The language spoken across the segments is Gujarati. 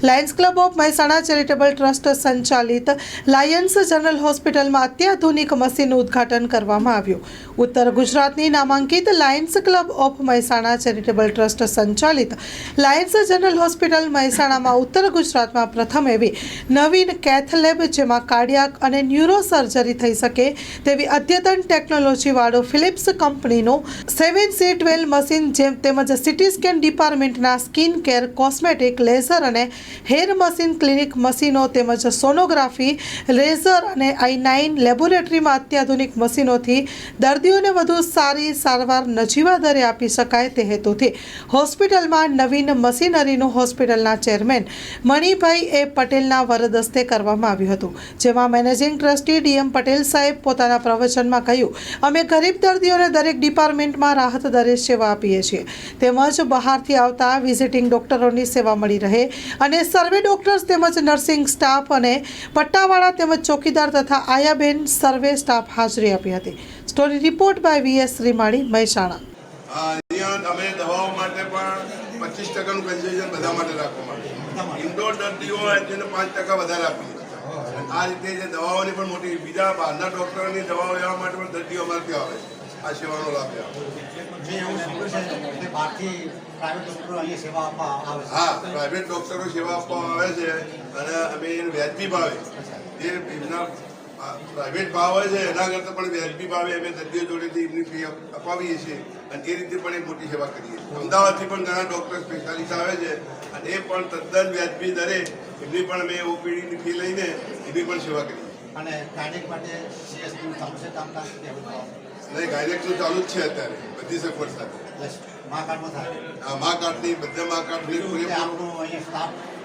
Lions Club of Mahesana charitable trust સંચાલિત લાયન્સ જનરલ હોસ્પિટલમાં અત્યાધુનિક મશીનનું ઉદ્ઘાટન કરવામાં આવ્યું. ઉત્તર ગુજરાતની નામાંકિત Lions Club of Mahesana charitable trust સંચાલિત લાયન્સ જનરલ હોસ્પિટલ મહેસાણામાં ઉત્તર ગુજરાતમાં પ્રથમ એવી નવીન કેથલેબ જેમાં કાર્ડિયાક અને ન્યુરો સર્જરી થઈ શકે તેવી અદ્યતન ટેકનોલોજીવાળો ફિલિપ્સ કંપનીનું સેવન સી ટ્વેલ્વ મશીન જેમ તેમજ સિટી સ્કેન ડિપાર્ટમેન્ટના સ્કિન કેર, કોસ્મેટિક, લેઝર અને હેર મશીન ક્લિનિક મશીનો તેમજ સોનોગ્રાફી લેઝર અને આઈ નાઇન લેબોરેટરીમાં અત્યાધુનિક મશીનોથી દર્દીઓને વધુ સારી, સારવાર, નજીવા દરે આપી શકાય તે હેતુથી હોસ્પિટલમાં નવીન મશીનરીનું હોસ્પિટલના ચેરમેન મણિભાઈ એ પટેલના વરદસ્તે કરવામાં આવ્યું હતું, જેમાં મેનેજિંગ ટ્રસ્ટી ડીએમ પટેલ સાહેબ પોતાના પ્રવચનમાં કહ્યું, અમે ગરીબ દર્દીઓને દરેક ડિપાર્ટમેન્ટમાં રાહત દરે સેવા આપીએ છીએ. તેમજ બહારથી આવતા વિઝિટિંગ ડોક્ટરોની સેવા મળી રહે અને સર્વે ડોક્ટર્સ તેમજ નર્સિંગ સ્ટાફ અને પટ્ટાવાળા તેમજ ચોકીદાર તથા આયાબેન સર્વે સ્ટાફ હાજરી આપી હતી. Story report by V S Rimani Mehsana. અમે દવાઓ માટે પણ પચીસ ટકાનું કન્સેશન બધા માટે રાખવામાં આવે ઇન્ડોર દર્દીઓ હોય તેને પાંચ ટકા વધારે આપીએ. અને આ રીતે જે દવાઓની પણ મોટી બીજા બહારના ડૉક્ટરોની દવાઓ લેવા માટે પણ દર્દીઓ અમારે ત્યાં આવે છે. આ સેવાનો લાભ લેવા પ્રાઇવેટ ડૉક્ટરો સેવા આપવા હા પ્રાઇવેટ ડૉક્ટરો સેવા આપવામાં આવે છે અને અમે વ્યાજબી ભાવે. જે એમના પ્રાઇવેટ ભાવ છે એના કરતાં પણ વ્યાજબી ભાવે અમે દર્દીઓ જોડેથી એમની ફી અપાવીએ છીએ. અને એ રીતે પણ એ મોટી સેવા કરીએ અમદાવાદથી પણ ઘણા ડૉક્ટર સ્પેશિયાલિસ્ટ આવે છે અને એ પણ તદ્દન વ્યાજબી દરે એમની પણ અમે ઓપીડીની ફી લઈને એની પણ સેવા કરીએ અને કાર્ડિક માટે સીએસનું ચાલુ છે કામકાજ નહીં ગાયનેક તો ચાલુ જ છે અત્યારે બધી સગવડ સાથે. મા કાર્ડમાં થાય. મા કાર્ડની બધા મા કાર્ડની અહીંયા સ્ટાફ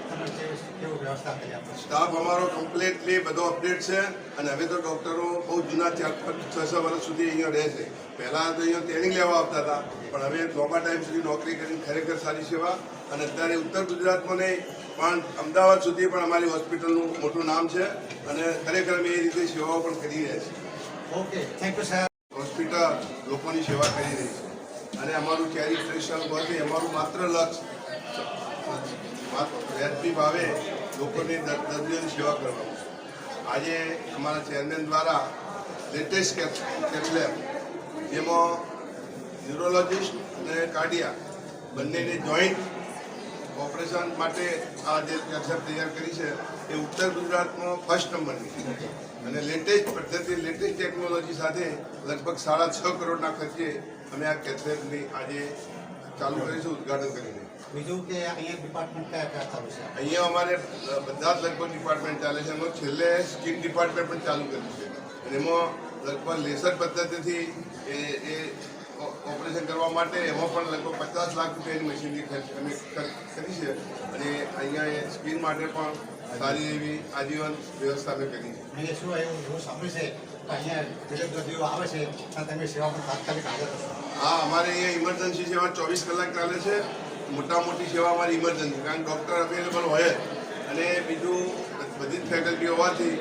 સ્ટાફ અમારો કમ્પ્લીટલી બધો અપડેટ છે અને હવે તો ડૉક્ટરો બહુ જૂના ચાર પાંચ છ છ વર્ષ સુધી અહીંયા રહે છે. પહેલાં તો અહીંયા ટ્રેનિંગ લેવા આવતા હતા પણ હવે લાંબા ટાઈમ સુધી નોકરી કરીને ખરેખર સારી સેવા અને અત્યારે ઉત્તર ગુજરાતમાં નહીં પણ અમદાવાદ સુધી પણ અમારી હોસ્પિટલનું મોટું નામ છે અને ખરેખર અમે એ રીતે સેવાઓ પણ કરી રહ્યા છીએ. Okay thank you sir hospital લોકોની સેવા કરી રહી છે. અને અમારું ચેરિટેશન એ અમારું માત્ર લક્ષ્ય. વ્યાજબી ભાવે લોકોની દર- દર્દીઓની સેવા કરવાની આજે અમારા ચેરમેન દ્વારા લેટેસ્ટ કેથલેબ જેમાં ન્યુરોલોજિસ્ટ અને કાર્ડિયા બંનેને જોઈન્ટ ઓપરેશન માટે આ જે કેથલેબ તૈયાર કરી છે, એ ઉત્તર ગુજરાતમાં ફર્સ્ટ નંબરની. અને લેટેસ્ટ પદ્ધતિ, લેટેસ્ટ ટેકનોલોજી સાથે લગભગ સાડા છ કરોડના ખર્ચે અમે આ કેથલેબની આજે ચાલુ કરીશું, ઉદઘાટન કરીને. બીજું કે અહીંયા ડિપાર્ટમેન્ટ કયા કયા ચાલુ છે? અહીંયા અમારે બધા જ લગભગ ડિપાર્ટમેન્ટ ચાલે છે. એમાં છેલ્લે સ્કીન ડિપાર્ટમેન્ટ પણ ચાલુ કર્યું છે. અને એમાં લગભગ લેસર પદ્ધતિથી એ એ ઓપરેશન કરવા માટે એમાં પણ લગભગ પચાસ લાખ રૂપિયાની મશીનરી ખર્ચ અમે કરી છે. અને અહીંયા એ સ્કિન માટે પણ સારી એવી આજીવન વ્યવસ્થા અમે કરી છે. મેં શું એવું એવું સાંભળ્યું છે કે અહીંયા દરેક દર્દીઓ આવે છે અને તમે સેવા પણ તાત્કાલિક હાજર હા અમારે અહીંયા ઇમરજન્સી સેવા ચોવીસ કલાક ચાલે છે. મોટા મોટી સેવા અમારી ઇમરજન્સી કારણ ડૉક્ટર અવેલેબલ હોય. અને બીજું, બધી જ ફેકલ્ટી હોવાથી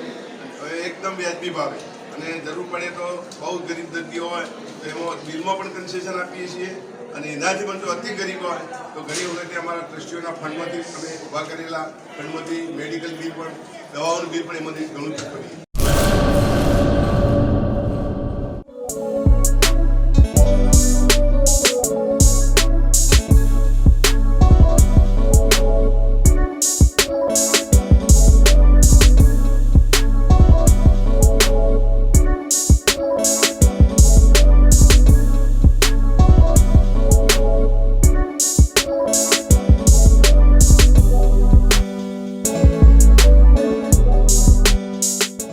હવે એકદમ વ્યાજબી ભાવે. અને જરૂર પડે તો બહુ ગરીબ દર્દીઓ હોય, તો એમાં બિલમાં પણ કન્સેશન આપીએ છીએ. અને એનાથી પણ જો અતિ ગરીબ હોય, તો ઘણી વખતે અમારા ટ્રસ્ટીઓના ફંડમાંથી અમે ઊભા કરેલા, ફંડમાંથી મેડિકલ બિલ પણ, દવાઓનું બિલ પણ એમાંથી ઘણું ચૂકવીએ